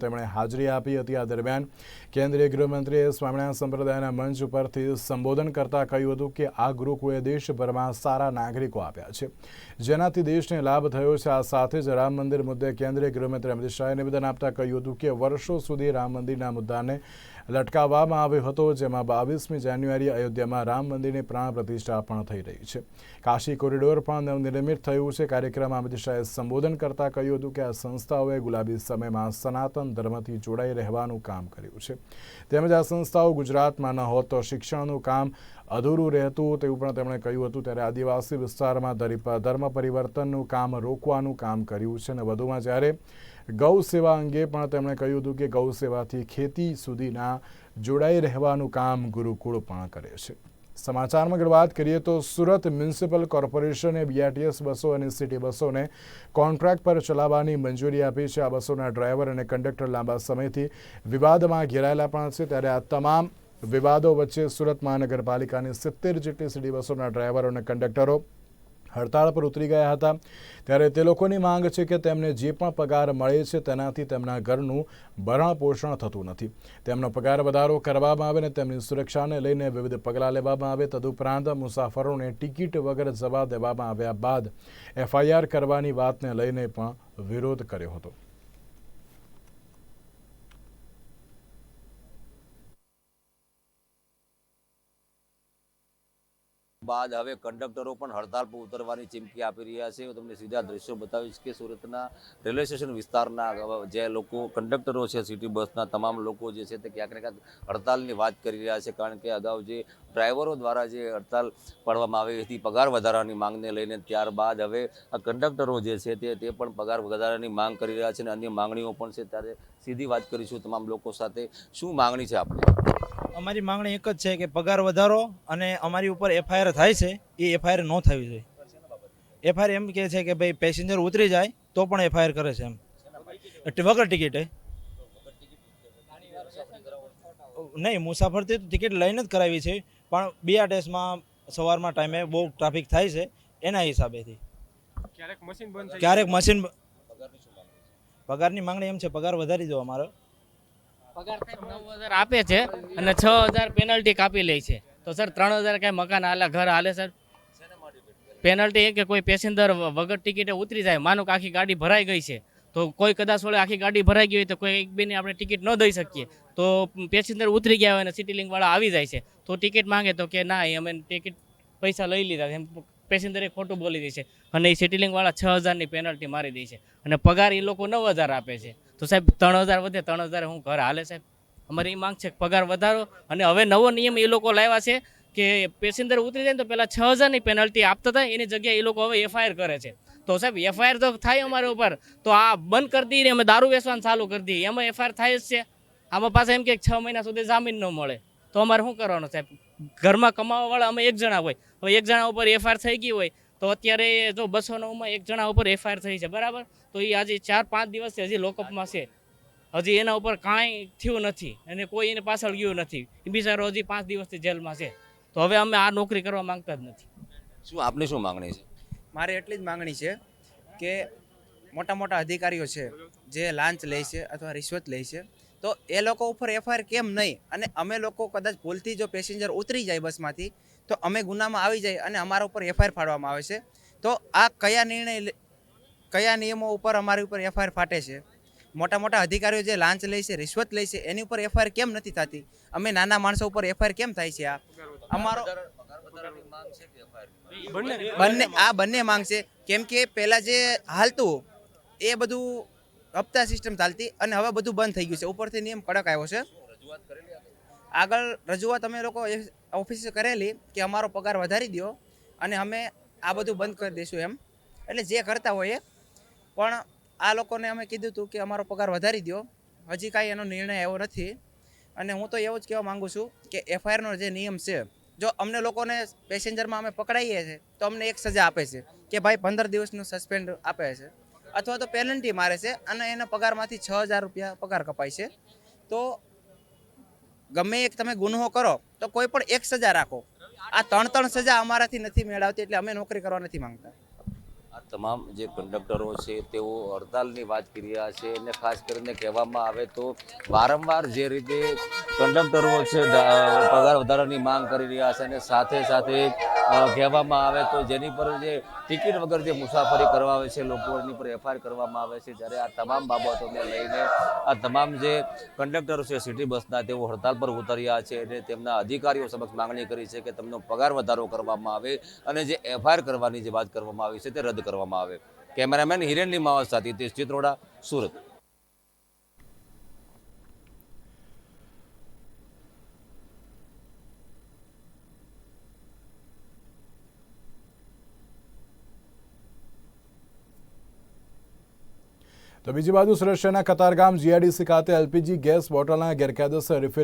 તેમણે હાજરી આપી હતી. આ દરમિયાન કેન્દ્રીય ગૃહમંત્રીએ સ્વામિનારાયણ સંપ્રદાયના મંચ ઉપરથી સંબોધન કરતા કહ્યું હતું કે આ ગુરુકુળે દેશભરમાં સારા નાગરિકો આપ્યા છે. જેનાથી દેશને લાભ થયો છે. આ સાથે જ રામ મંદિર મુદ્દે કેન્દ્રીય ગૃહમંત્રી અમિત શાહે નિવેદન આપતા કહ્યું હતું કે વર્ષો સુધી રામ મંદિરના મુદ્દાને લટકાવવામાં આવ્યો હતો, જેમાં બાવીસમી જાન્યુઆરી અયોધ્યામાં રામ મંદિરની પ્રાણ પ્રતિષ્ઠા પણ થઈ રહી છે. કાશી કોરિડોર પણ નવનિર્મિત થયું છે. કાર્યક્રમમાં અમિત શાહે સંબોધન કરતા કહ્યું હતું કે આ સંસ્થાઓએ ગુલાબી સમયમાં સનાતન ધર્મથી જોડાઈ રહેવાનું કામ કર્યું છે. તેમજ આ સંસ્થાઓ ગુજરાતમાં ન હોત તો શિક્ષણનું કામ અધૂરું રહેતું તેવું પણ તેમણે કહ્યું હતું. ત્યારે આદિવાસી વિસ્તારમાં ધર્મ પરિવર્તનનું કામ રોકવાનું કામ કર્યું છે. અને વધુમાં જ્યારે ગૌ સેવા અંગે પણ તેમણે કહ્યું હતું કે ગૌ સેવાથી ખેતી સુધીના જોડાઈ રહેવાનું કામ ગુરુકુળ પણ કરે છે. સમાચારમાં આગળ વાત કરીએ તો સુરત મ્યુનિસિપલ કોર્પોરેશને બીઆરટીએસ બસો અને સિટી બસોને કોન્ટ્રાક્ટ પર ચલાવવાની મંજૂરી આપી છે. આ બસોના ડ્રાઈવર અને કંડક્ટર લાંબા સમયથી વિવાદમાં ઘેરાયેલા પણ છે. ત્યારે આ તમામ વિવાદો વચ્ચે સુરત મહાનગરપાલિકાની સિત્તેર જેટલી સિટી બસોના ડ્રાઈવરો અને કંડક્ટરો હડતાળ પર ઉતરી ગયા હતા. ત્યારે તે લોકોની માંગ છે કે તેમને જે પણ પગાર મળે છે તેનાથી તેમના ઘરનું ભરણ પોષણ થતું નથી. તેમનો પગાર વધારો કરવામાં આવે અને તેમની સુરક્ષાને લઈને વિવિધ પગલાં લેવામાં આવે. તદુપરાંત મુસાફરોને ટિકિટ વગર જવા દેવામાં આવ્યા બાદ એફઆઈઆર કરવાની વાતને લઈને પણ વિરોધ કર્યો હતો. બાદ હવે કંડક્ટરો પણ હડતાલ પર ઉતરવાની ચીમકી આપી રહ્યા છે. હું તમને સીધા દ્રશ્યો બતાવીશ કે સુરતના રેલવે સ્ટેશન વિસ્તારના જે લોકો કંડક્ટરો છે, સિટી બસના તમામ લોકો જે છે તે ક્યાંક ને ક્યાંક હડતાલની વાત કરી રહ્યા છે. કારણ કે અગાઉ જે ડ્રાઈવરો દ્વારા જે હડતાલ પાડવામાં આવી હતી, પગાર વધારાની માંગને લઈને ત્યારબાદ હવે આ કંડક્ટરો જે છે તે તે પણ પગાર વધારાની માંગ કરી રહ્યા છે અને અન્ય માંગણીઓ પણ છે. ત્યારે સીધી વાત કરીશું તમામ લોકો સાથે. શું માંગણી છે આપણી અમારી માંગણી એક જ છે કે પગાર વધારો અને અમારી ઉપર એફઆઈઆર થાય છે એ એફઆઈઆર ન થવી જોઈએ. એફઆઈઆર એમ કહે છે કે ભાઈ પેસેન્જર ઉતરી જાય તો પણ એફઆઈઆર કરે છે એમ. એટલે વગર ટિકિટે નહીં મુસાફરથી તો ટિકિટ લઈને જ કરાવી છે પણ બીઆરટીએસમાં સવારમાં ટાઈમે બહુ ટ્રાફિક થાય છે એના હિસાબેથી. ક્યારેક મશીન બંધ ક્યારેક મશીન પગારની માંગણી એમ છે પગાર વધારી દો અમારો. પગાર નવ હજાર આપે છે અને છ હજાર પેનલ્ટી કાપી લે છે. તો સર ત્રણ હજાર કઈ મકાન હાલે ઘર હાલે સર પેનલ્ટી એ કે કોઈ પેસેન્જર વગર ટિકિટે ઉતરી જાય? માનો કે આખી ગાડી ભરાઈ ગઈ છે. તો કોઈ કદાચ વડે આખી ગાડી ભરાઈ ગઈ હોય તો કોઈ એક બેને આપણે ટિકિટ ન દઈ શકીએ. તો પેસેન્જર ઉતરી ગયા હોય અને સિટી વાળા આવી જાય છે. તો ટિકિટ માંગે તો કે ના એ અમે ટિકિટ પૈસા લઈ લીધા એમ પેસેન્જરે ખોટું બોલી દે છે. અને એ સિટી લિંક વાળા છ હજારની પેનલ્ટી મારી દે છે. અને પગાર એ લોકો નવ હજાર આપે છે. તો સાહેબ, ત્રણ હજાર વધે, ત્રણ હજાર હું ઘર હાલે સાહેબ. અમારી માંગ છે પગાર વધારો અને હવે નવો નિયમ એ લોકો લાવ્યા છે કે પેસેન્જર ઉતરી જાય ને તો પહેલાં છ હજારની પેનલ્ટી આપતા હતા, એની જગ્યાએ એ લોકો હવે એફઆઈઆર કરે છે. તો સાહેબ એફઆઈઆર તો થાય અમારા ઉપર. તો આ બંધ કરી દઈએ અમે દારૂ વેચવાનું ચાલુ કરી દઈએ. એમાં એફઆઈઆર થાય જ છે. આમાં પાછા એમ કે છ મહિના સુધી જામીન ન મળે. તો અમારે શું કરવાનું સાહેબ? ઘરમાં કમાવાવાળા અમે એક જણા હોય. હવે એક જણા ઉપર એફઆઈઆર થઈ ગઈ હોય તો અત્યારે જો બસો નવમાં એક જણા ઉપર એફઆઈઆર થઈ છે બરાબર? તો એ આજે ચાર પાંચ દિવસથી હજી લોકઅપમાં છે. હજી એના ઉપર કાંઈ થયું નથી અને કોઈ એને પાછળ ગયું નથી. એ બિચારો હજી પાંચ દિવસથી જેલમાં છે. તો હવે અમે આ નોકરી કરવા માંગતા જ નથી. શું આપની શું માંગણી છે? મારે એટલી જ માંગણી છે કે મોટા મોટા અધિકારીઓ છે જે લાંચ લે છે અથવા રિશ્વત લે છે તો એ લોકો ઉપર એફઆઈઆર કેમ નહીં? અને અમે લોકો કદાચ ભૂલથી જો પેસેન્જર ઉતરી જાય બસમાંથી તો અમે ગુનામાં આવી જાય અને અમારા ઉપર એફઆઈઆર ફાડવામાં આવે છે. તો આ કયા નિર્ણય કયા નિયમો ઉપર અમારી ઉપર એફઆઈઆર ફાટે છે? મોટા મોટા અધિકારીઓ જે લાંચ લે છે રિશ્વત લે છે એની ઉપર એફઆઈઆર કેમ નથી થતી? અમે નાના માણસો ઉપર એફઆઈઆર કેમ થાય છે આ? અમારો બંને આ બંને માંગ છે. કેમ કે પહેલાં જે હાલતું એ બધું હપ્તા સિસ્ટમ ચાલતી અને હવે બધું બંધ થઈ ગયું છે. ઉપરથી નિયમ કડક આવ્યો છે. આગળ રજૂઆત અમે લોકો ઓફિસે કરેલી કે અમારો પગાર વધારી દો અને અમે આ બધું બંધ કરી દઈશું એમ. એટલે જે કરતા હોય એ પણ આ લોકોને અમે કીધું હતું કે અમારો પગાર વધારી દો હજી કાંઈ એનો નિર્ણય આવ્યો નથી. અને હું તો એવું જ કહેવા માંગુ છું કે એફઆઈઆરનો જે નિયમ છે, જો અમને લોકોને પેસેન્જરમાં અમે પકડાઈએ છીએ તો અમને એક સજા આપે છે કે ભાઈ પંદર દિવસનું સસ્પેન્ડ આપે છે. અથવા તો પેનલ્ટી મારે છે અને એના પગારમાંથી છ હજાર રૂપિયા પગાર કપાય છે. તો ગમે એક તમે ગુનો કરો, તો કોઈ પણ એક સજા રાખો. આ ત્રણ ત્રણ સજા અમારાથી નથી મેળવતી એટલે અમે નોકરી કરવા નથી માંગતા. તમામ જે કંડક્ટરો છે, તેઓ હડતાલની વાત કરી રહ્યા છે અને ખાસ કરીને કહેવામાં આવે તો વારંવાર જે રીતે કંડક્ટરો છે પગાર વધારાની માંગ કરી રહ્યા છે અને સાથે સાથે કહેવામાં આવે તો જેની પર જે ટિકિટ વગર જે મુસાફરી કરવા આવે છે લોકોની પર એફઆઈઆર કરવામાં આવે છે. જ્યારે આ તમામ બાબતોને લઈને આ તમામ જે કંડક્ટરો છે, સિટી બસના તેઓ હડતાલ પર ઉતર્યા છે અને તેમના અધિકારીઓ સમક્ષ માંગણી કરી છે કે તેમનો પગાર વધારો કરવામાં આવે અને જે એફઆઈઆર કરવાની જે વાત કરવામાં આવી છે, તે રદ કરવામાં આવે. કેમેરામેન હિરેનલી માવા સાથે તે ચિત્રોડા, સુરત. તો બીજી બાજુ સુરક્ષાના કતારગામ જીઆઈડીસી ખાતે એલપીજી ગેસ બોટલના ગેરકાયદેસર